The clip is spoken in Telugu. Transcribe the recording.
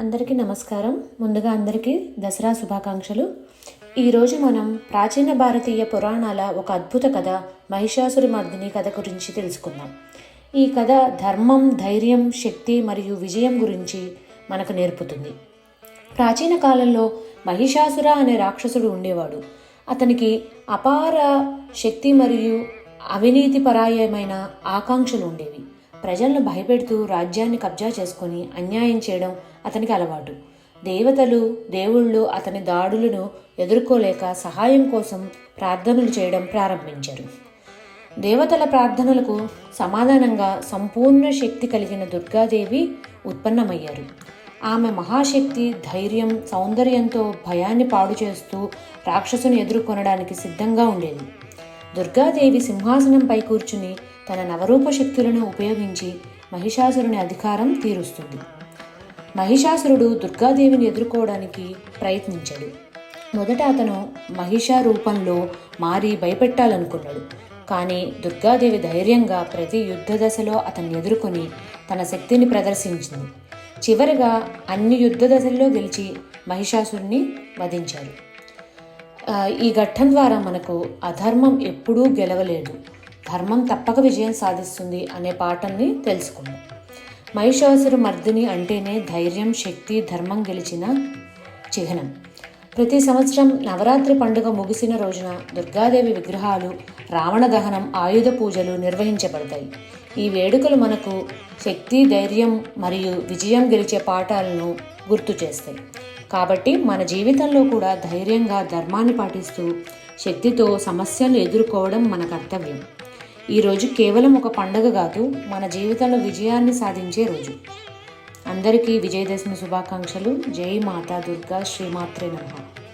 అందరికీ నమస్కారం. ముందుగా అందరికీ దసరా శుభాకాంక్షలు. ఈరోజు మనం ప్రాచీన భారతీయ పురాణాల ఒక అద్భుత కథ మహిషాసురి మర్దిని కథ గురించి తెలుసుకుందాం. ఈ కథ ధర్మం ధైర్యం శక్తి మరియు విజయం గురించి మనకు నేర్పుతుంది. ప్రాచీన కాలంలో మహిషాసుర అనే రాక్షసుడు ఉండేవాడు. అతనికి అపార శక్తి మరియు అవినీతి పరాయమైన ఆకాంక్షలు ఉండేవి. ప్రజలను భయపెడుతూ రాజ్యాన్ని కబ్జా చేసుకొని అన్యాయం చేయడం అతనికి అలవాటు. దేవతలు దేవుళ్ళు అతని దాడులను ఎదుర్కోలేక సహాయం కోసం ప్రార్థనలు చేయడం ప్రారంభించారు. దేవతల ప్రార్థనలకు సమాధానంగా సంపూర్ణ శక్తి కలిగిన దుర్గాదేవి ఉత్పన్నమయ్యారు. ఆమె మహాశక్తి ధైర్యం సౌందర్యంతో భయాన్ని పాడు చేస్తూ రాక్షసుని ఎదుర్కొనడానికి సిద్ధంగా ఉండేది. దుర్గాదేవి సింహాసనంపై కూర్చుని తన నవరూప శక్తులను ఉపయోగించి మహిషాసురుని అధికారం తీరుస్తుంది. మహిషాసురుడు దుర్గాదేవిని ఎదుర్కోవడానికి ప్రయత్నించాడు. మొదట అతను మహిషా రూపంలో మారి భయపెట్టాలనుకున్నాడు. కానీ దుర్గాదేవి ధైర్యంగా ప్రతి యుద్ధ దశలో అతన్ని ఎదుర్కొని తన శక్తిని ప్రదర్శించింది. చివరిగా అన్ని యుద్ధ దశల్లో గెలిచి మహిషాసురుని వధించారు ఈ ఘట్టం ద్వారా మనకు అధర్మం ఎప్పుడూ గెలవలేదు. ధర్మం తప్పక విజయం సాధిస్తుంది అనే పాఠాన్ని తెలుసుకుందాం. మహిషాసుర మర్దిని అంటేనే ధైర్యం శక్తి ధర్మం గెలిచిన చిహ్నం. ప్రతి సంవత్సరం నవరాత్రి పండుగ ముగిసిన రోజున దుర్గాదేవి విగ్రహాలు రావణ దహనం ఆయుధ పూజలు నిర్వహించబడతాయి. ఈ వేడుకలు మనకు శక్తి ధైర్యం మరియు విజయం గెలిచే పాఠాలను గుర్తు చేస్తాయి. కాబట్టి మన జీవితంలో కూడా ధైర్యంగా ధర్మాన్ని పాటిస్తూ శక్తితో సమస్యలు ఎదుర్కోవడం మన కర్తవ్యం. ఈ రోజు కేవలం ఒక పండగ కాదు మన జీవితంలో విజయాన్ని సాధించే రోజు. అందరికీ విజయదశమి శుభాకాంక్షలు. జై మాతా దుర్గా. శ్రీమాత్రే నమః.